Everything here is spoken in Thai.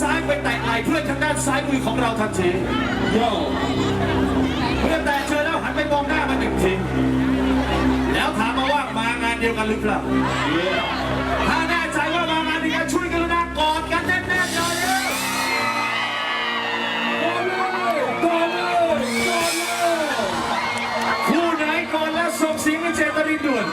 ซ้ายไปแตะไหล่เพื่อนทางด้านซ้ายมือของเราทันทีโย่เพื่อนแตะเจอแล้วหันไปมองหน้ามันหนึ่งทีแล้วถามมาว่ามางานเดียวกันหรือเปล่าถ้าแน่ใจว่ามางานเดียวกันช่วยกันนะกอดกันแน่นๆเลยกอดเลยกอดเลยคู่ไหนก่อนแล้วส่งเสียงให้เจตรินด่วน